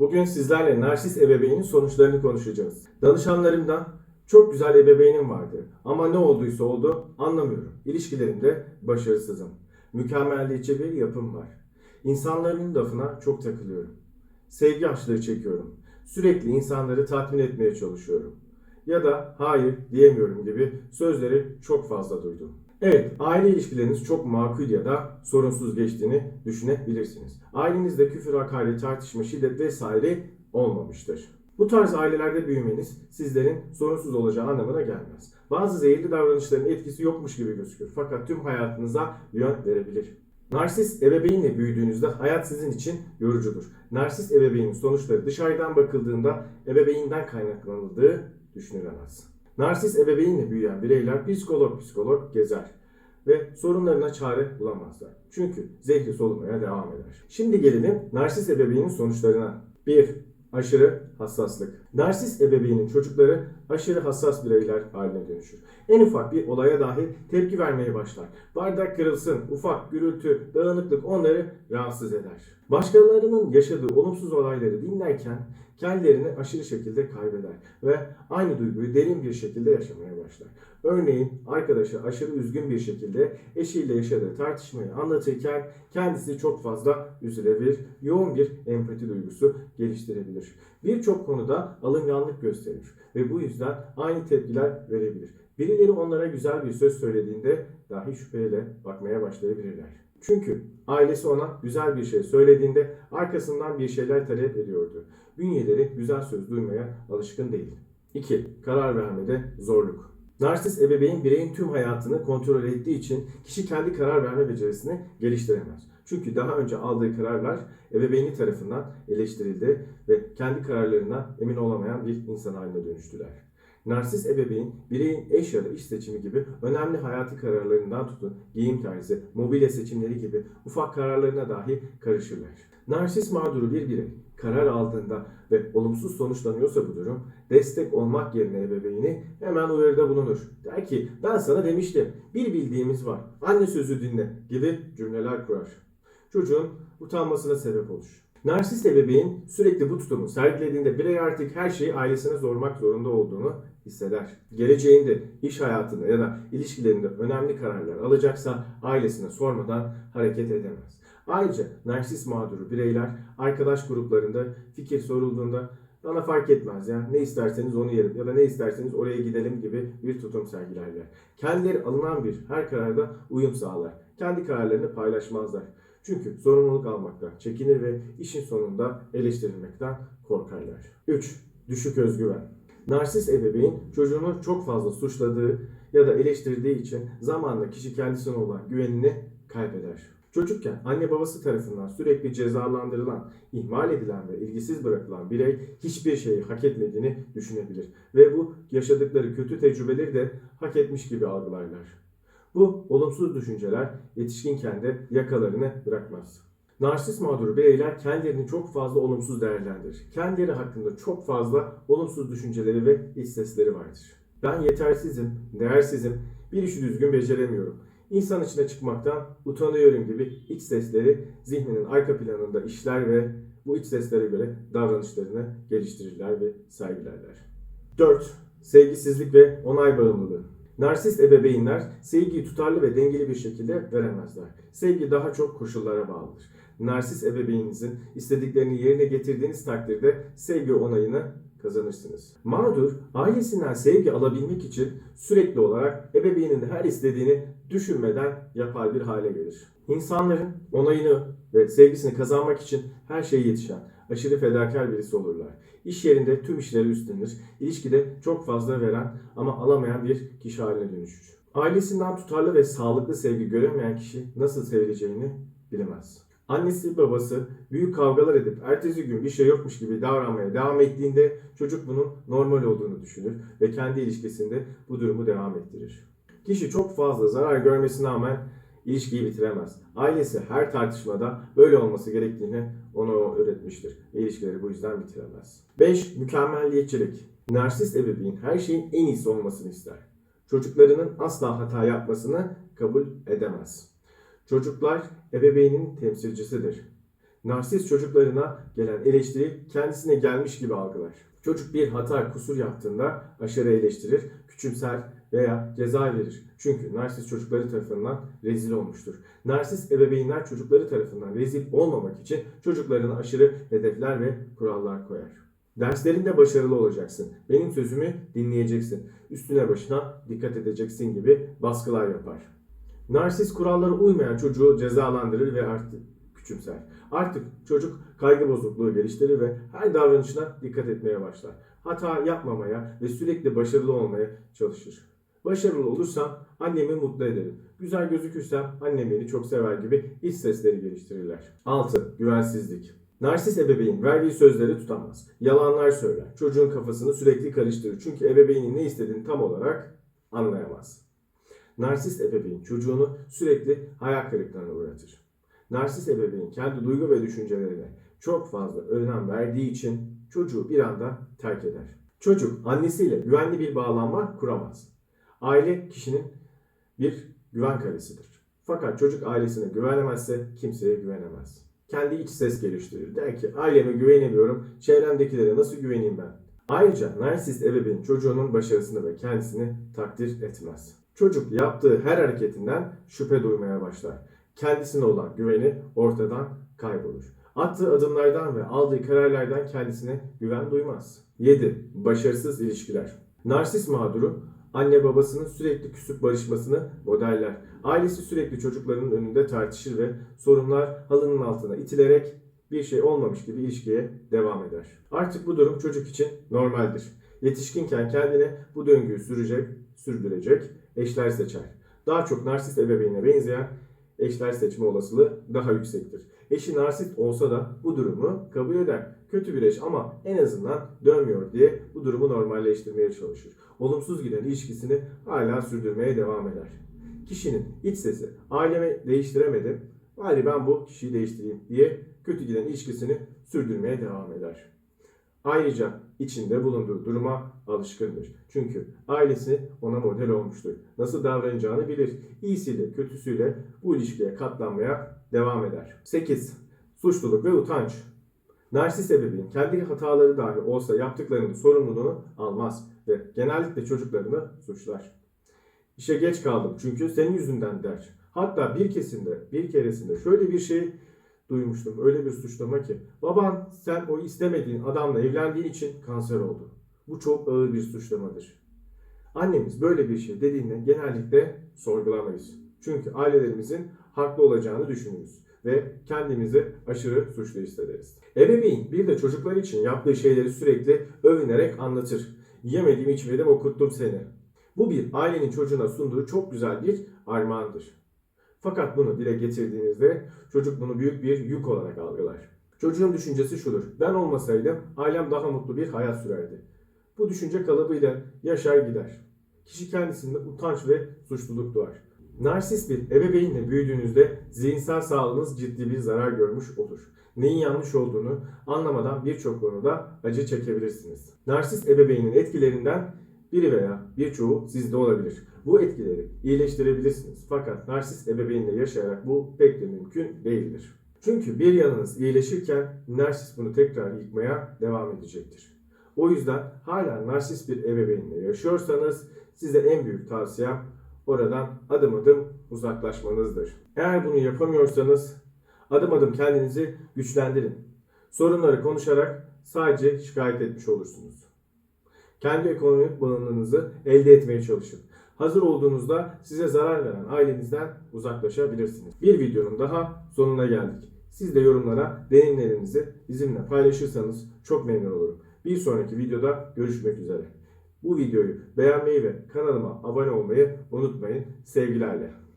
Bugün sizlerle narsist ebeveynin sonuçlarını konuşacağız. Danışanlarımdan çok güzel ebeveynim vardı ama ne olduysa oldu anlamıyorum. İlişkilerimde başarısızım. Mükemmelliyetçi bir yapım var. İnsanların lafına çok takılıyorum. Sevgi açlığı çekiyorum. Sürekli insanları tatmin etmeye çalışıyorum. Ya da hayır diyemiyorum gibi sözleri çok fazla duydum. Evet, aile ilişkileriniz çok makul ya da sorunsuz geçtiğini düşünebilirsiniz. Ailenizde küfür, hakaret, tartışma, şiddet vesaire olmamıştır. Bu tarz ailelerde büyümeniz sizlerin sorunsuz olacağı anlamına gelmez. Bazı zehirli davranışların etkisi yokmuş gibi gözükür fakat tüm hayatınıza yön verebilir. Narsist ebeveynle büyüdüğünüzde hayat sizin için yorucudur. Narsist ebeveynin sonuçları dışarıdan bakıldığında ebeveynden kaynaklanıldığı düşünülemez. Narsist ebeveynle büyüyen bireyler psikolog psikolog gezer ve sorunlarına çare bulamazlar. Çünkü zehri solumaya devam eder. Şimdi gelelim narsist ebeveynin sonuçlarına. 1. Aşırı hassaslık. Narsist ebeveynin çocukları aşırı hassas bireyler haline dönüşür. En ufak bir olaya dahi tepki vermeye başlar. Bardak kırılsın, ufak gürültü, dağınıklık onları rahatsız eder. Başkalarının yaşadığı olumsuz olayları dinlerken kendilerini aşırı şekilde kaybeder ve aynı duyguyu derin bir şekilde yaşamaya başlar. Örneğin arkadaşı aşırı üzgün bir şekilde eşiyle yaşadığı tartışmayı anlatırken kendisi çok fazla üzülebilir, yoğun bir empati duygusu geliştirebilir. Birçok konuda alınganlık gösterir ve bu yüzden aynı tepkiler verebilir. Birileri onlara güzel bir söz söylediğinde dahi şüpheyle bakmaya başlayabilirler. Çünkü ailesi ona güzel bir şey söylediğinde arkasından bir şeyler talep ediyordu. Bünyeleri güzel söz duymaya alışkın değil. 2. Karar vermede zorluk. Narsist ebeveyn bireyin tüm hayatını kontrol ettiği için kişi kendi karar verme becerisini geliştiremez. Çünkü daha önce aldığı kararlar ebeveyni tarafından eleştirildi ve kendi kararlarına emin olamayan bir insan haline dönüştüler. Narsist ebeveyn bireyin eş ya da iş seçimi gibi önemli hayati kararlarından tutun giyim tarzı, mobilya seçimleri gibi ufak kararlarına dahi karışırlar. Narsist mağduru bir birey karar aldığında ve olumsuz sonuçlanıyorsa bu durum destek olmak yerine ebeveyni hemen uyarıda bulunur. Der ki ben sana demiştim bir bildiğimiz var anne sözü dinle gibi cümleler kurar. Çocuğun utanmasına sebep olur. Narsist ebeveyn sürekli bu tutumu sergilediğinde birey artık her şeyi ailesine sormak zorunda olduğunu hisseder. Geleceğinde, iş hayatında ya da ilişkilerinde önemli kararlar alacaksa ailesine sormadan hareket edemez. Ayrıca narsist mağduru bireyler arkadaş gruplarında fikir sorulduğunda bana fark etmez ya ne isterseniz onu yerim ya da ne isterseniz oraya gidelim gibi bir tutum sergilerler. Kendileri alınan bir her kararda uyum sağlar. Kendi kararlarını paylaşmazlar. Çünkü sorumluluk almaktan çekinir ve işin sonunda eleştirilmekten korkarlar. 3. Düşük özgüven. Narsist ebeveyn çocuğunu çok fazla suçladığı ya da eleştirdiği için zamanla kişi kendisine olan güvenini kaybeder. Çocukken anne babası tarafından sürekli cezalandırılan, ihmal edilen ve ilgisiz bırakılan birey hiçbir şeyi hak etmediğini düşünebilir ve bu yaşadıkları kötü tecrübeleri de hak etmiş gibi algılarlar. Bu olumsuz düşünceler yetişkinken de yakalarını bırakmaz. Narsist mağduru bireyler kendilerini çok fazla olumsuz değerlendirir. Kendileri hakkında çok fazla olumsuz düşünceleri ve iç sesleri vardır. Ben yetersizim, değersizim, bir işi düzgün beceremiyorum. İnsan içine çıkmaktan utanıyorum gibi iç sesleri zihninin arka planında işler ve bu iç seslere göre davranışlarını geliştirirler ve sergilerler. 4. Sevgisizlik ve onay bağımlılığı. Narsist ebeveynler sevgiyi tutarlı ve dengeli bir şekilde veremezler. Sevgi daha çok koşullara bağlıdır. Narsist ebeveyninizin istediklerini yerine getirdiğiniz takdirde sevgi onayını kazanırsınız. Mağdur, ailesinden sevgi alabilmek için sürekli olarak ebeveynin her istediğini düşünmeden yapar bir hale gelir. İnsanların onayını ve sevgisini kazanmak için her şeye yetişen, aşırı fedakar birisi olurlar. İş yerinde tüm işleri üstlenir, ilişkide çok fazla veren ama alamayan bir kişi haline dönüşür. Ailesinden tutarlı ve sağlıklı sevgi göremeyen kişi nasıl sevileceğini bilemez. Annesi babası büyük kavgalar edip ertesi gün bir şey yokmuş gibi davranmaya devam ettiğinde çocuk bunun normal olduğunu düşünür ve kendi ilişkisinde bu durumu devam ettirir. Kişi çok fazla zarar görmesine rağmen ilişkiyi bitiremez. Ailesi her tartışmada böyle olması gerektiğini ona öğretmiştir. Ve ilişkileri bu yüzden bitiremez. 5. Mükemmelliyetçilik. Narsist ebeveyn her şeyin en iyisi olmasını ister. Çocuklarının asla hata yapmasını kabul edemez. Çocuklar ebeveynin temsilcisidir. Narsist çocuklarına gelen eleştiri kendisine gelmiş gibi algılar. Çocuk bir hata, kusur yaptığında aşırı eleştirir, küçümser veya ceza verir. Çünkü narsist çocukları tarafından rezil olmuştur. Narsist ebeveynler çocukları tarafından rezil olmamak için çocuklarına aşırı hedefler ve kurallar koyar. Derslerinde başarılı olacaksın. Benim sözümü dinleyeceksin. Üstüne başına dikkat edeceksin gibi baskılar yapar. Narsist kurallara uymayan çocuğu cezalandırır ve artık küçümser. Artık çocuk kaygı bozukluğu geliştirir ve her davranışına dikkat etmeye başlar. Hata yapmamaya ve sürekli başarılı olmaya çalışır. Başarılı olursam annemi mutlu ederim. Güzel gözükürsem annem beni çok sever gibi iç sesleri geliştirirler. 6. Güvensizlik. Narsist ebeveyn verdiği sözleri tutamaz. Yalanlar söyler. Çocuğun kafasını sürekli karıştırır. Çünkü ebeveynin ne istediğini tam olarak anlayamaz. Narsist ebeveyn çocuğunu sürekli hayal kırıklığına uğratır. Narsist ebeveyn kendi duygu ve düşüncelerine çok fazla önem verdiği için çocuğu bir anda terk eder. Çocuk annesiyle güvenli bir bağlanma kuramaz. Aile kişinin bir güven kalesidir. Fakat çocuk ailesine güvenemezse kimseye güvenemez. Kendi iç ses geliştirir. Der ki aileme güvenemiyorum, çevremdekilere nasıl güveneyim ben? Ayrıca narsist ebeveyn çocuğunun başarısını ve kendisini takdir etmez. Çocuk yaptığı her hareketinden şüphe duymaya başlar. Kendisine olan güveni ortadan kaybolur. Attığı adımlardan ve aldığı kararlardan kendisine güven duymaz. 7. Başarısız ilişkiler. Narsist mağduru anne babasının sürekli küsüp barışmasını modeller. Ailesi sürekli çocuklarının önünde tartışır ve sorunlar halının altına itilerek bir şey olmamış gibi ilişkiye devam eder. Artık bu durum çocuk için normaldir. Yetişkinken kendine bu döngüyü sürecek, sürdürecek eşler seçer. Daha çok narsist ebeveynine benzeyen eşler seçme olasılığı daha yüksektir. Eşi narsist olsa da bu durumu kabul eder. Kötü bir eş ama en azından dönmüyor diye bu durumu normalleştirmeye çalışır. Olumsuz giden ilişkisini hala sürdürmeye devam eder. Kişinin iç sesi ailemi değiştiremedim, bari ben bu kişiyi değiştireyim diye kötü giden ilişkisini sürdürmeye devam eder. Ayrıca içinde bulunduğu duruma alışkındır. Çünkü ailesi ona model olmuştur. Nasıl davranacağını bilir. İyisiyle kötüsüyle bu ilişkiye katlanmaya devam eder. 8. Suçluluk ve utanç. Narsist ebeveyn kendi hataları dahi olsa yaptıklarının sorumluluğunu almaz ve genellikle çocuklarını suçlar. İşe geç kaldım çünkü senin yüzünden der. Hatta bir kesimde, bir keresinde şöyle bir şey duymuştum. Öyle bir suçlama ki. Baban sen o istemediğin adamla evlendiğin için kanser oldu. Bu çok ağır bir suçlamadır. Annemiz böyle bir şey dediğinde genellikle sorgulamayız. Çünkü ailelerimizin haklı olacağını düşünürüz ve kendimizi aşırı suçlu hissederiz. Ebeveyn bir de çocuklar için yaptığı şeyleri sürekli övünerek anlatır. Yemedim içmedim okuttum seni. Bu bir ailenin çocuğuna sunduğu çok güzel bir armağandır. Fakat bunu dile getirdiğinizde çocuk bunu büyük bir yük olarak algılar. Çocuğun düşüncesi şudur. Ben olmasaydım ailem daha mutlu bir hayat sürerdi. Bu düşünce kalıbıyla yaşar gider. Kişi kendisinde utanç ve suçluluk doğar. Narsist bir ebeveynle büyüdüğünüzde zihinsel sağlığınız ciddi bir zarar görmüş olur. Neyin yanlış olduğunu anlamadan birçok konuda acı çekebilirsiniz. Narsist ebeveynin etkilerinden biri veya birçoğu sizde olabilir. Bu etkileri iyileştirebilirsiniz. Fakat narsist ebeveynle yaşayarak bu pek de mümkün değildir. Çünkü bir yanınız iyileşirken narsist bunu tekrar yıkmaya devam edecektir. O yüzden hala narsist bir ebeveynle yaşıyorsanız size en büyük tavsiyem oradan adım adım uzaklaşmanızdır. Eğer bunu yapamıyorsanız adım adım kendinizi güçlendirin. Sorunları konuşarak sadece şikayet etmiş olursunuz. Kendi ekonomik bağımlılığınızı elde etmeye çalışın. Hazır olduğunuzda size zarar veren ailenizden uzaklaşabilirsiniz. Bir videonun daha sonuna geldik. Siz de yorumlara deneyimlerinizi bizimle paylaşırsanız çok memnun olurum. Bir sonraki videoda görüşmek üzere. Bu videoyu beğenmeyi ve kanalıma abone olmayı unutmayın. Sevgilerle.